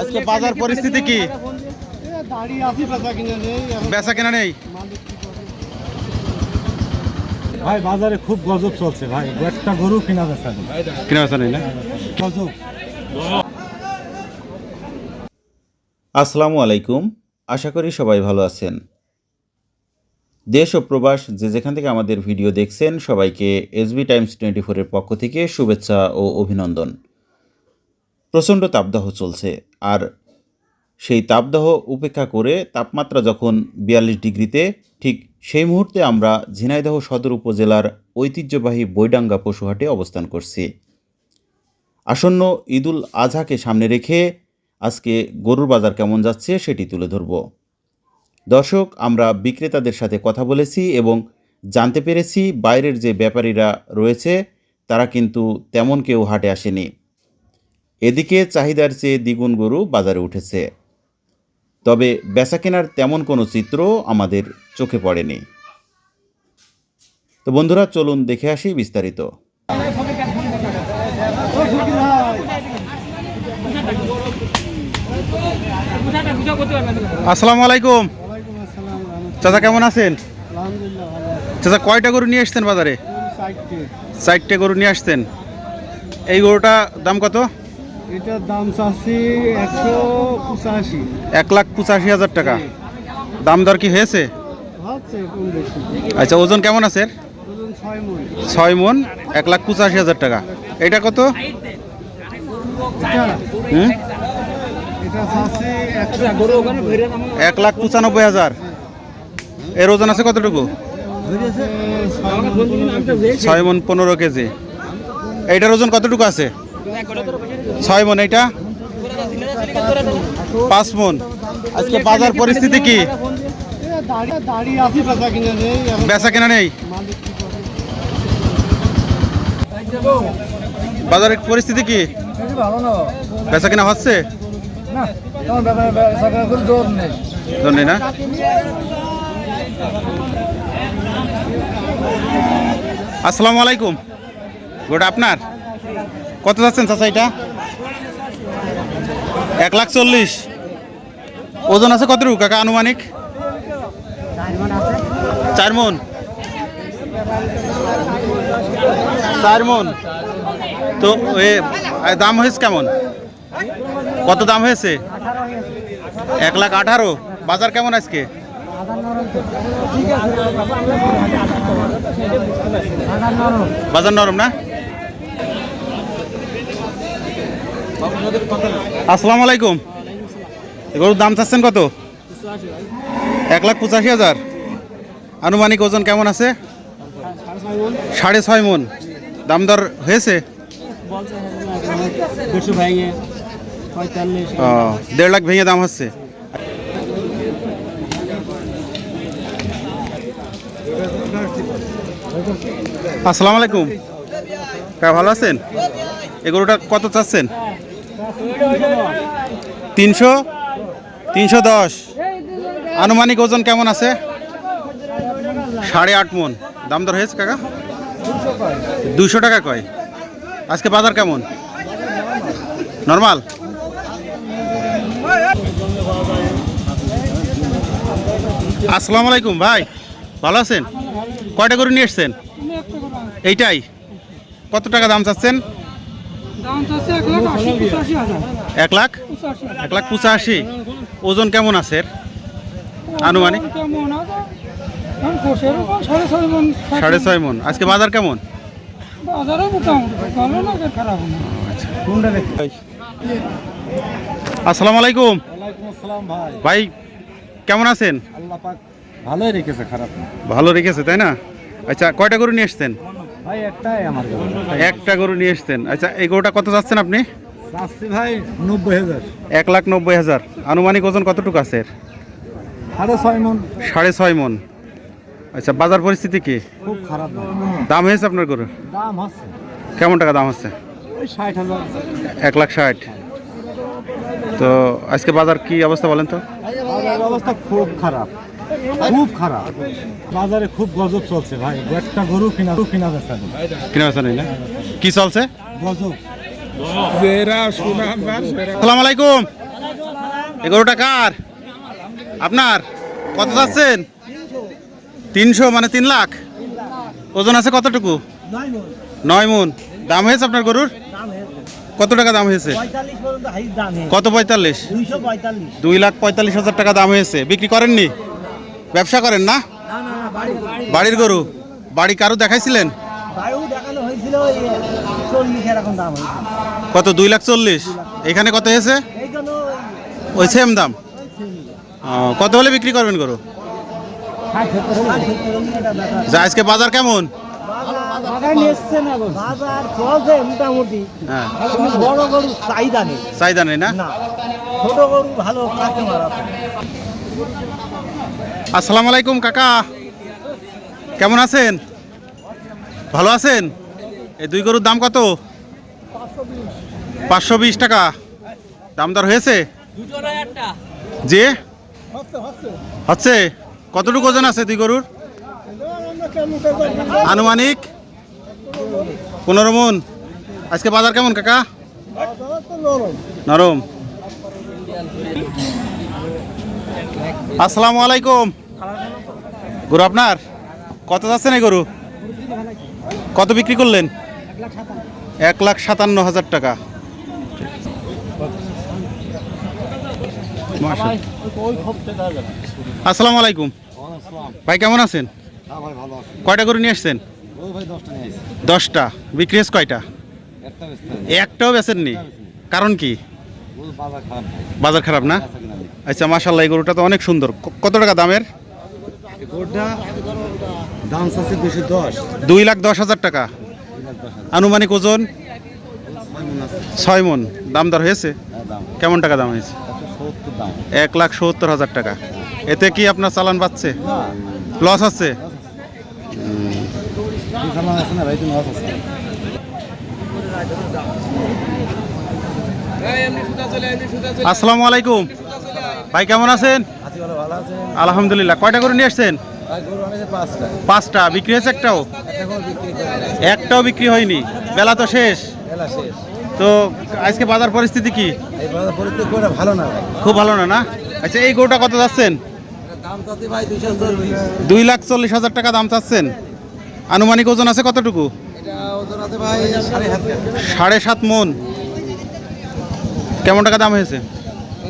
আজকে বাজার পরিস্থিতি কি? বেচা কিনে নেই এখন বেচা কেনা নেই? মালিক কি করে। ভাই বাজারে খুব গজব চলছে ভাই। একটা গরু কিনা বেচা নেই। কেনা বেচা নেই না? গজব। আসসালামু আলাইকুম। আশা করি সবাই ভালো আছেন। দেশ ও প্রবাস যে যেখান থেকে আমাদের ভিডিও দেখছেন সবাইকে এসবি টাইমস টোয়েন্টি ফোরের পক্ষ থেকে শুভেচ্ছা ও অভিনন্দন। প্রচণ্ড তাপদাহ চলছে। আর সেই তাপদাহ উপেক্ষা করে তাপমাত্রা যখন বিয়াল্লিশ ডিগ্রিতে, ঠিক সেই মুহূর্তে আমরা ঝিনাইদহ সদর উপজেলার ঐতিহ্যবাহী বৈডাঙ্গা পশুহাটে অবস্থান করছি। আসন্ন ঈদুল আজহাকে সামনে রেখে আজকে গরুর বাজার কেমন যাচ্ছে সেটি তুলে ধরব। দর্শক, আমরা বিক্রেতাদের সাথে কথা বলেছি এবং জানতে পেরেছি বাইরের যে ব্যাপারীরা রয়েছে, তারা কিন্তু তেমন কেউ হাটে আসেনি। এদিকে চাহিদার চেয়ে দ্বিগুণ গরু বাজারে উঠেছে। তবে বেচা কেনার তেমন কোনো চিত্র আমাদের চোখে পড়েনি। তো বন্ধুরা চলুন দেখে আসি বিস্তারিত। আসসালামু আলাইকুম। ওয়ালাইকুম চাচা কেমন আছেন? আলহামদুলিল্লাহ চাচা কয়টা গরু নিয়ে আসতেন বাজারে? চারটে চারটে গরু নিয়ে আসতেন এই গরুটা দাম কত? এটার দাম চাচ্ছি একশো পঁচাশি। এক লাখ পঁচাশি হাজার টাকা। দাম দর কি হয়েছে? আচ্ছা ওজন কেমন আছে? ছয় মন। এক লাখ পঁচাশি হাজার টাকা। এটা কত? হুম? এক লাখ পঁচানব্বই হাজার। এর ওজন আছে কতটুকু? ছয় মন। পনেরো কেজি। এইটার ওজন কতটুকু আছে? ছয় মন, এইটা? পাঁচ মন। আজকে বাজার পরিস্থিতি কি? বেচা কিনে নেই। বাজারের পরিস্থিতি কি? বেচা কেনা হচ্ছে? আসসালামু আলাইকুম। গোটা আপনার? কত যাচ্ছেন চাচা এটা? এক লাখ চল্লিশ। ওজন আছে কত রুক কাকা, আনুমানিক? চার মন। চার মন। তো, এ দাম হয়েছে কেমন? কত দাম হয়েছে? এক লাখ আঠারো। বাজার কেমন আজকে? বাজার নরম না? আসসালামু আলাইকুম। এ গরুর দাম চাচ্ছেন কত? এক লাখ পঁচাশি হাজার। আনুমানিক ওজন কেমন আছে? সাড়ে ছয় মন। দাম দর হয়েছে? দেড় লাখ ভেঙে দাম হচ্ছে। আসসালামু আলাইকুম। ভালো আছেন? এই গরুটা কত চাচ্ছেন? তিনশো? তিনশো দশ। আনুমানিক ওজন কেমন আছে? সাড়ে আট মন। দাম দর হয়েছে কাকা? দুশো টাকা কয়। আজকে বাজার কেমন? নর্মাল? আসসালামু আলাইকুম ভাই, ভালো আছেন? কয়টা করে নিয়ে এসছেন? এইটাই। কত টাকা দাম চাচ্ছেন? এক লাখ এক লাখ? পঁচাশি এক লাখ পঁচাশি। ওজন কেমন আছে আনুমানিক? সাড়ে ছয় মন আজকে বাজার কেমন? বাজারে মোটামুটি ভালো না কি খারাপ না। কোনটা দেখি আসসালামু আলাইকুম। ভাই। ভাই কেমন আছেন? আল্লাহ পাক ভালোই রেখেছে খারাপ ভালো রেখেছে তাই না? আচ্ছা কয়টা গরু নিয়ে এসছেন ভাই একটাই আমার একটা গরু নিয়ে এসছেন। আচ্ছা এই গরুটা কত যাচ্ছেন আপনি? ভাই নব্বই হাজার। এক লাখ নব্বই হাজার। আনুমানিক ওজন কতটুকু আছে সাড়ে ছয় মন। সাড়ে ছয় মন। আচ্ছা বাজার পরিস্থিতি কি? খুব খারাপ দাম হয়েছে আপনার গরু? দাম হচ্ছে। কেমন টাকা দাম হচ্ছে? ষাট হাজার। এক লাখ ষাট। তো আজকে বাজার কি অবস্থা বলেন তো? অবস্থা খুব খারাপ। খুব খারাপ। বাজারে খুব গজব চলছে ভাই। একটা গরু কিনা কিনা বেচা নেই। কিনা বেচা নেই না? কি চলছে? গজব। আসসালামু আলাইকুম। এগারোটা কার? আপনার? কত যাচ্ছেন? তিনশো মানে তিন লাখ? ওজন আছে কতটুকু? নয় মন। দাম হয়েছে আপনার গরুর? কত টাকা দাম হয়েছে? কত পঁয়তাল্লিশ। দুই লাখ পঁয়তাল্লিশ হাজার টাকা দাম হয়েছে। বিক্রি করেননি? ব্যবসা করেন না? না না না বাড়ি বাড়ির গরু। বাড়ি কারও দেখাইছিলেন? কত, দুই লাখ চল্লিশ? এখানে কত হয়েছে? ওই সেম দাম। কত হলে বিক্রি করবেন গরু? যা, আজকে বাজার কেমন? হ্যাঁ। চাহিদা নেই না? ছোট গরু ভালো আসসালামু আলাইকুম, কাকা। কেমন আছেন? ভালো আছেন? এই দুই গরুর দাম কত? পাঁচশো বিশ টাকা। দাম দর হয়েছে? যে হচ্ছে? কতটুকু ওজন আছে দুই গরুর? আনুমানিক? পনেরো মন। আজকে বাজার কেমন, কাকা? নরম। আসসালামু আলাইকুম। গরু আপনার? কত যাচ্ছেন এই গরু? কত বিক্রি করলেন? এক লাখ সাতান্ন হাজার টাকা। আসসালামু আলাইকুম। ভাই কেমন আছেন? কয়টা গরু নিয়ে আসছেন? দশটা বিক্রি কয়টা? একটাও বেচেননি? কারণ কি? বাজার খারাপ না? আচ্ছা মাশাল্লাহ এই গরুটা তো অনেক সুন্দর। কত টাকা দামের? দাম আছে দুশো দশ। দুই লাখ দশ হাজার টাকা। আনুমানিক ওজন? ছয় মন দাম দর হয়েছে? কেমন টাকা দাম হয়েছে? এক লাখ সত্তর হাজার টাকা। এতে কি আপনার চালান পাচ্ছে লস আছে? আছে। না ভাই তুমি আছে। আসসালামু আলাইকুম। ভাই কেমন আছেন? আলহামদুলিল্লাহ। কয়টা করে নিয়ে আসছেন? পাঁচটা। বিক্রি হয়েছে একটাও? একটাও বিক্রি হয়নি। বেলা তো শেষ। তো আজকে বাজার পরিস্থিতি কি? এই বাজার পরিস্থিতি করে ভালো না খুব ভালো না না? আচ্ছা এই গরুটা কত যাচ্ছেন? দুই লাখ চল্লিশ। হাজার টাকা দাম চাচ্ছেন। আনুমানিক ওজন আছে কতটুকু? এটা ওজন আছে ভাই সাড়ে সাড়ে সাত মন। কেমন টাকা দাম হয়েছে?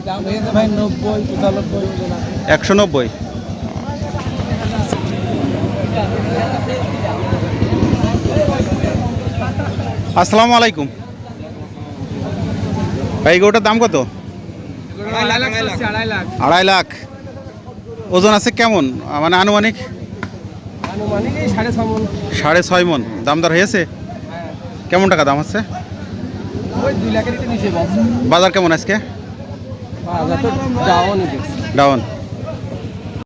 দাম হয়েছে ভাই নব্বই পঁচানব্বই একশো নব্বই। আসসালামু আলাইকুম। এই গরুটার দাম কত? আড়াই লাখ ওজন আছে কেমন? মানে আনুমানিক? সাড়ে ছয় মন। দামদার হয়েছে? কেমন টাকা দাম হচ্ছে? বাজার কেমন আজকে? ডাউন